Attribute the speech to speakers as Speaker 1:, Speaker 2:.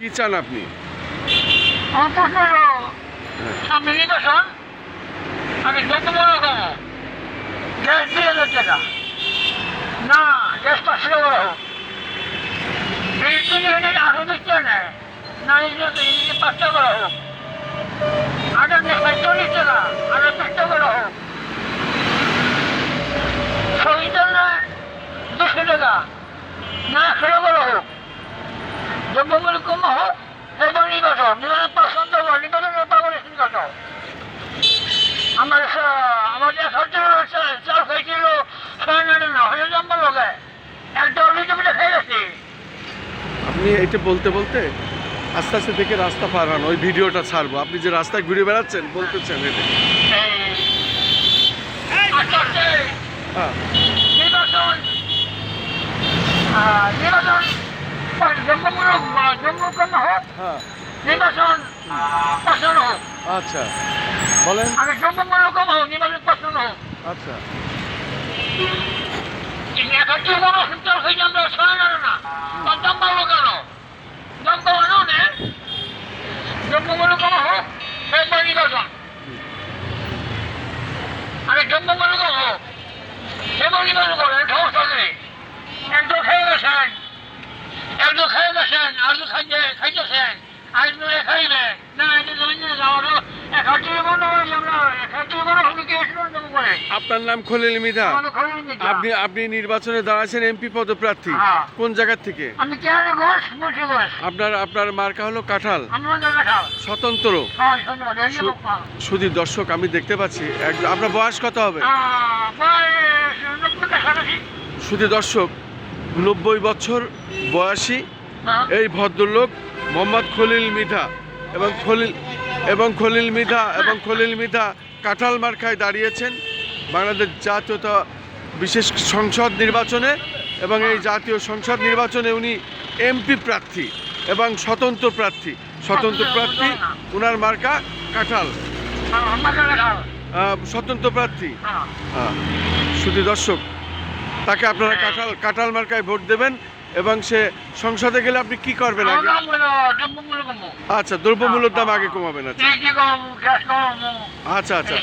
Speaker 1: কি চান আপনি?
Speaker 2: আমি যত বড় গ্যাস দিয়ে টাকা না। গ্যাস পাঁচশো টাকা বড় হোক। আরও দিচ্ছে না পাঁচটা বড় হোক। আটার চল্লিশ টাকা আরও চারটা বড় হোক শহীদের না দুশো টাকা না একশো টাকা বড় হোক কম হোক এবং নির্বাচন নির্বাচন পছন্দ নির্বাচনের নির্বাচন আমার আমাদের সরকার চাল খাইছিল লোকে একটা খেয়ে গেছি
Speaker 1: আপনি এটা বলতে বলতে আস্তে আস্তে দেখে রাস্তা পার হন ওই ভিডিওটা ছাড়বো। আপনি যে রাস্তায় ঘুরে বেড়াচ্ছেন বলতেছেন এটা।
Speaker 2: আস্তে আস্তে
Speaker 1: হ্যাঁ
Speaker 2: নির্বাচন আহ, নির্বাচন জম্মুমূলক জম্মু কম হোক
Speaker 1: হ্যাঁ
Speaker 2: নির্বাচন পছন্দ হোক।
Speaker 1: আচ্ছা বলেন।
Speaker 2: আমি জম্মুমূলক কম হোক নির্বাচন পছন্দ হোক।
Speaker 1: আচ্ছা।
Speaker 2: হয়ে আমি জম্মু বলে কোনো? হোক সেই নির্বাচন। সমস্যা নেই। একদম খেয়ে গেছেন। একদম খেয়ে খাইছে খাইবে। না এটা
Speaker 1: আপনার নাম খলিল মিধা। আপনি আপনি নির্বাচনে দাঁড়াচ্ছেন এমপি পদপ্রার্থী।
Speaker 2: হ্যাঁ।
Speaker 1: কোন জায়গার থেকে? আপনার আপনার মার্কা হলো কাঁঠাল। স্বতন্ত্র।
Speaker 2: হ্যাঁ
Speaker 1: শুধু দর্শক আমি দেখতে পাচ্ছি। আপনার বয়স কত হবে। শুধু দর্শক নব্বই বছর বয়সী
Speaker 2: হ্যাঁ।
Speaker 1: এই ভদ্রলোক মোহাম্মদ খলিল মিধা এবং খলিল এবং খলিল মিধা এবং খলিল মিধা কাঁঠাল মার্কায় দাঁড়িয়েছেন বাংলাদেশ জাতীয়তা বিশেষ সংসদ নির্বাচনে এবং এই জাতীয় সংসদ নির্বাচনে উনি এমপি প্রার্থী এবং স্বতন্ত্র প্রার্থী। স্বতন্ত্র প্রার্থী উনার মার্কা কাঁঠাল।
Speaker 2: হ্যাঁ,
Speaker 1: স্বতন্ত্র প্রার্থী।
Speaker 2: হ্যাঁ।
Speaker 1: হ্যাঁ শুধু দর্শক তাকে আপনারা কাঁঠাল কাঁঠাল মার্কায় ভোট দেবেন। এবং সে সংসদে গেলে আপনি কি করবেন আগে। আচ্ছা দ্রব্যমূল্যের দাম আগে কমাবেন আচ্ছা। আচ্ছা আচ্ছা।